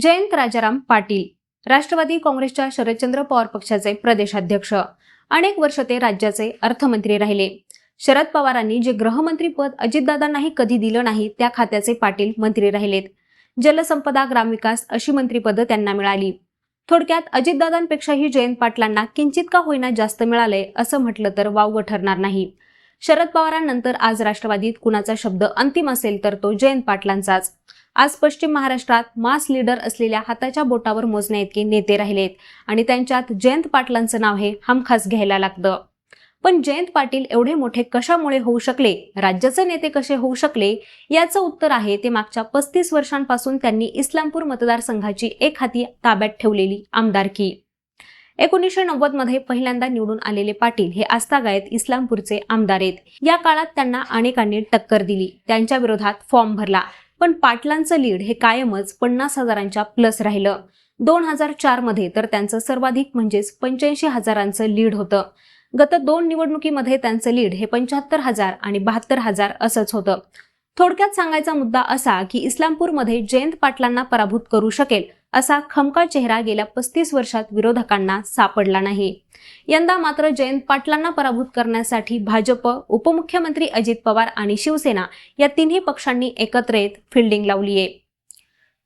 जयंत राजाराम पाटील राष्ट्रवादी काँग्रेसच्या शरदचंद्र पवार पक्षाचे प्रदेशाध्यक्ष. अनेक वर्ष ते राज्याचे अर्थमंत्री राहिले. शरद पवारांनी जे गृहमंत्री पद अजितदादांनाही कधी दिलं नाही त्या खात्याचे पाटील मंत्री राहिलेत. जलसंपदा ग्रामविकास अशी मंत्रीपदं त्यांना मिळाली. थोडक्यात अजितदादांपेक्षाही जयंत पाटलांना किंचित का होईना जास्त मिळालंय असं म्हटलं तर वावगं ठरणार नाही. शरद पवारांनंतर आज राष्ट्रवादीत कुणाचा शब्द अंतिम असेल तर तो जयंत पाटलांचाच. आज पश्चिम महाराष्ट्रात मास लीडर असलेल्या हाताच्या बोटावर मोजण्या इतके नेते राहिलेत आणि त्यांच्यात जयंत पाटलांचं नाव हे हमखास घ्यायला लागतं. पण जयंत पाटील एवढे मोठे कशामुळे होऊ शकले? राज्याचे नेते कसे होऊ शकले? याचं उत्तर आहे ते मागच्या पस्तीस वर्षांपासून त्यांनी इस्लामपूर मतदारसंघाची एक हाती ताब्यात ठेवलेली आमदारकी एकोणीसशे नव्वदमध्ये पहिल्यांदा निवडून आलेले पाटील हे आस्थागायत इस्लामपूरचे आमदार आहेत. या काळात त्यांना अनेकांनी टक्कर दिली. त्यांच्या विरोधात फॉर्म भरला. पण पाटलांचं लीड हे कायमच पन्नास हजारांच्या प्लस राहिलं. दोन हजार चारमध्ये तर त्यांचं सर्वाधिक म्हणजेच पंच्याऐंशी हजारांचं लीड होतं. गत दोन निवडणुकीमध्ये त्यांचं लीड हे पंच्याहत्तर हजार आणि बहात्तर हजार असंच होतं. थोडक्यात सांगायचा मुद्दा असा की इस्लामपूरमध्ये जयंत पाटलांना पराभूत करू शकेल असा खमका चेहरा गेल्या पस्तीस वर्षात विरोधकांना सापडला नाही. यंदा मात्र जयंत पाटलांना पराभूत करण्यासाठी भाजप उपमुख्यमंत्री अजित पवार आणि शिवसेना या तिन्ही पक्षांनी एकत्र येत फिल्डिंग लावली आहे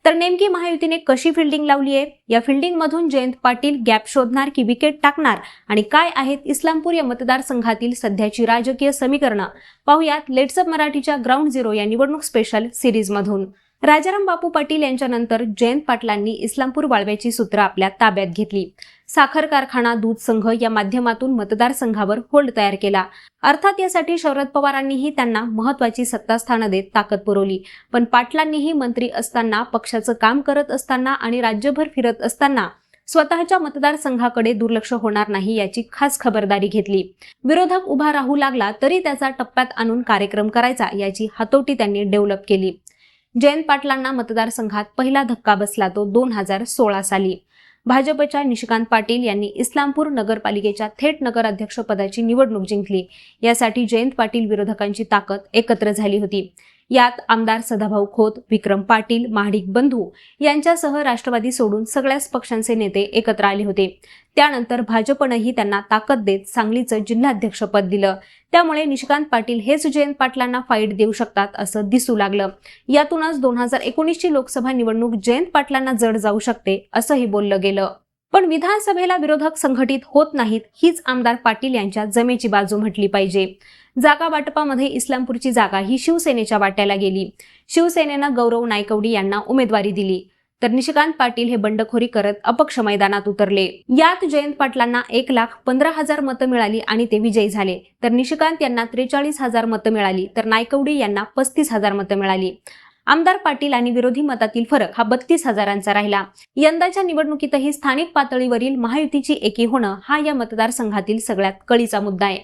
तर नेमकी महायुतीने कशी फिल्डिंग लावली आहे या फिल्डिंगमधून जयंत पाटील गॅप शोधणार की विकेट टाकणार? आणि काय आहेत इस्लामपूर या मतदारसंघातील सध्याची राजकीय समीकरणं? पाहुयात लेट्सअप मराठीच्या ग्राउंड झिरो या निवडणूक स्पेशल सिरीजमधून राजाराम बापू पाटील यांच्यानंतर जयंत पाटलांनी इस्लामपूर वाळव्याची सूत्र आपल्या ताब्यात घेतली. साखर कारखाना दूध संघ या माध्यमातून मतदारसंघावर होल्ड तयार केला. अर्थात यासाठी शरद पवारांनीही त्यांना महत्वाची सत्तास्थानं देत ताकद पुरवली. पण पाटलांनीही मंत्री असताना पक्षाचं काम करत असताना आणि राज्यभर फिरत असताना स्वतःच्या मतदारसंघाकडे दुर्लक्ष होणार नाही याची खास खबरदारी घेतली. विरोधक उभा राहू लागला तरी त्याचा टप्प्यात आणून कार्यक्रम करायचा याची हातोटी त्यांनी डेव्हलप केली. जयंत पाटलांना मतदारसंघात पहिला धक्का बसला तो दोन हजार सोळा साली. भाजपच्या निशिकांत पाटील यांनी इस्लामपूर नगरपालिकेच्या थेट नगराध्यक्षपदाची निवडणूक जिंकली. यासाठी जयंत पाटील विरोधकांची ताकद एकत्र झाली होती. यात आमदार सदाभाऊ खोत विक्रम पाटील महाडिक बंधू यांच्यासह राष्ट्रवादी सोडून सगळ्याच पक्षांचे नेते एकत्र आले होते. त्यानंतर भाजपनंही त्यांना ताकद देत सांगलीचं जिल्हाध्यक्षपद दिलं. त्यामुळे निशिकांत पाटील हेच जयंत पाटलांना फाईट देऊ शकतात असं दिसू लागलं. यातूनच दोन हजार एकोणीसची लोकसभा निवडणूक जयंत पाटलांना जड जाऊ शकते असंही बोललं गेलं. पण विधानसभेला विरोधक संघटित होत नाहीत हीच आमदार पाटील यांच्या जमेची बाजू म्हटली पाहिजे. जागा वाटपामध्ये इस्लामपूरची जागा ही शिवसेनेच्या वाट्याला गेली. शिवसेनेनं गौरव नायकवडी यांना उमेदवारी दिली. तर निशिकांत पाटील हे बंडखोरी करत अपक्ष मैदानात उतरले. यात जयंत पाटलांना एक लाख पंधरा हजार मतं मिळाली आणि ते विजयी झाले. तर निशिकांत यांना त्रेचाळीस हजार मतं मिळाली तर नायकवडी यांना पस्तीस हजार मतं मिळाली. आमदार पाटील आणि विरोधी मतातील फरक हा बत्तीस हजारांचा राहिला. यंदाच्या निवडणुकीतही स्थानिक पातळीवरील महायुतीची एकी होणं हा या मतदारसंघातील सगळ्यात कळीचा मुद्दा आहे.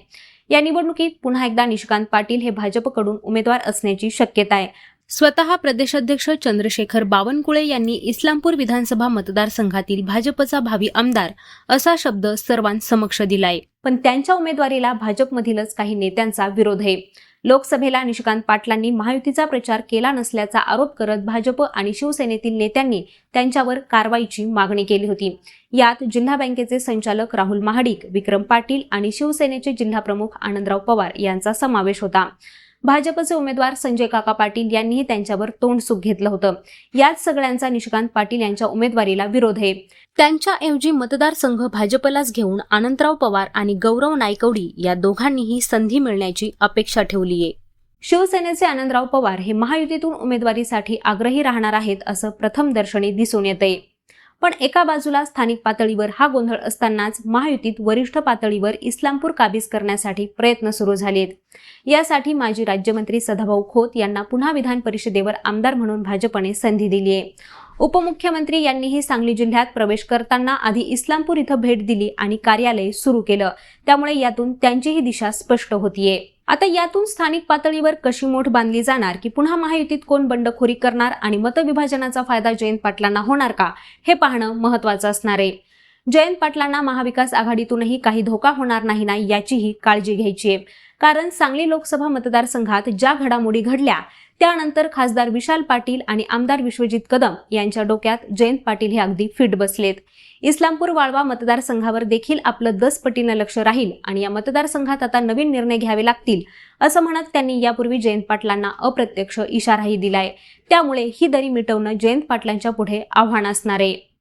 या निवडणुकीत पुन्हा एकदा निशिकांत पाटील हे भाजपकडून उमेदवार असण्याची शक्यता आहे. स्वतः प्रदेशाध्यक्ष चंद्रशेखर बावनकुळे यांनी इस्लामपूर विधानसभा मतदारसंघातील भाजपचा भावी आमदार असा शब्द सर्वांसमक्ष दिलाय. पण त्यांच्या उमेदवारीला भाजपमधीलच काही नेत्यांचा विरोध आहे. लोकसभेला निशिकांत पाटलांनी महायुतीचा प्रचार केला नसल्याचा आरोप करत भाजप आणि शिवसेनेतील नेत्यांनी त्यांच्यावर कारवाईची मागणी केली होती. यात जिल्हा बँकेचे संचालक राहुल महाडिक विक्रम पाटील आणि शिवसेनेचे जिल्हाप्रमुख आनंदराव पवार यांचा समावेश होता. भाजपचे उमेदवार संजय काका पाटील यांनीही त्यांच्यावर तोंडसुख घेतलं होतं. याच सगळ्यांचा निशिकांत पाटील यांच्या उमेदवारीला विरोध आहे. त्यांच्याऐवजी मतदारसंघ भाजपलाच घेऊन आनंदराव पवार आणि गौरव नायकवडी या दोघांनीही संधी मिळण्याची अपेक्षा ठेवली आहे. शिवसेनेचे आनंदराव पवार हे महायुतीतून उमेदवारीसाठी आग्रही राहणार आहेत असं प्रथम दर्शनी दिसून येतंय. पण एका बाजूला स्थानिक पातळीवर हा गोंधळ असतानाच महायुतीत वरिष्ठ पातळीवर इस्लामपूर काबीज करण्यासाठी प्रयत्न सुरू झालेत. यासाठी माजी राज्यमंत्री सदाभाऊ खोत यांना पुन्हा विधान परिषदेवर आमदार म्हणून भाजपने संधी दिली आहे उपमुख्यमंत्री यांनीही सांगली जिल्ह्यात प्रवेश करताना आधी इस्लामपूर इथं भेट दिली आणि कार्यालय सुरू केलं. त्यामुळे यातून त्यांचीही दिशा स्पष्ट होतीये. आता यातून स्थानिक पातळीवर कशी मोठ बांधली जाणार की पुन्हा महायुतीत कोण बंडखोरी करणार आणि मतविभाजनाचा फायदा जयंत पाटलांना होणार का हे पाहणं महत्वाचं असणार आहे. जयंत पाटलांना महाविकास आघाडीतूनही काही धोका होणार नाही ना याचीही काळजी घ्यायची आहे. कारण सांगली लोकसभा मतदारसंघात ज्या घडामोडी घडल्या त्यानंतर खासदार विशाल पाटील आणि आमदार विश्वजित कदम यांच्या डोक्यात जयंत पाटील हे अगदी फिट बसलेत. इस्लामपूर वाळवा मतदारसंघावर देखील आपलं दस पटीनं लक्ष राहील आणि या मतदारसंघात आता नवीन निर्णय घ्यावे लागतील असं म्हणत त्यांनी यापूर्वी जयंत पाटलांना अप्रत्यक्ष इशाराही दिलाय. त्यामुळे ही दरी मिटवणं जयंत पाटलांच्या पुढे आव्हान असणार आहे.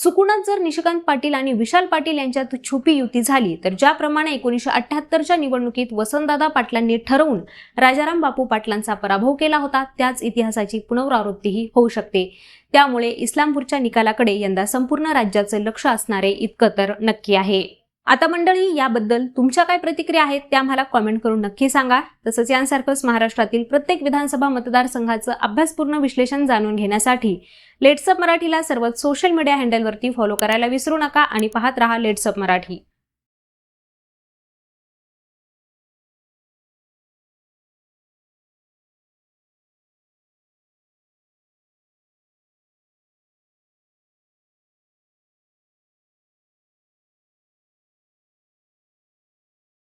चुकूनच जर निशिकांत पाटील आणि विशाल पाटील यांच्यात छुपी युती झाली तर ज्याप्रमाणे एकोणीसशे अठ्याहत्तरच्या निवडणुकीत वसंतदादा पाटलांनी ठरवून राजाराम बापू पाटलांचा पराभव केला होता त्याच इतिहासाची पुनरावृत्तीही होऊ शकते. त्यामुळे इस्लामपूरच्या निकालाकडे यंदा संपूर्ण राज्याचं लक्ष असणारे इतकं तर नक्की आहे. आता मंडळी याबद्दल तुमच्या काय प्रतिक्रिया आहेत त्या आम्हाला कॉमेंट करून नक्की सांगा. तसंच यांसारखंच महाराष्ट्रातील प्रत्येक विधानसभा मतदारसंघाचं अभ्यासपूर्ण विश्लेषण जाणून घेण्यासाठी लेट्सअप मराठीला सर्वच सोशल मीडिया हँडलवरती फॉलो करायला विसरू नका आणि पाहत रहा लेट्सअप मराठी.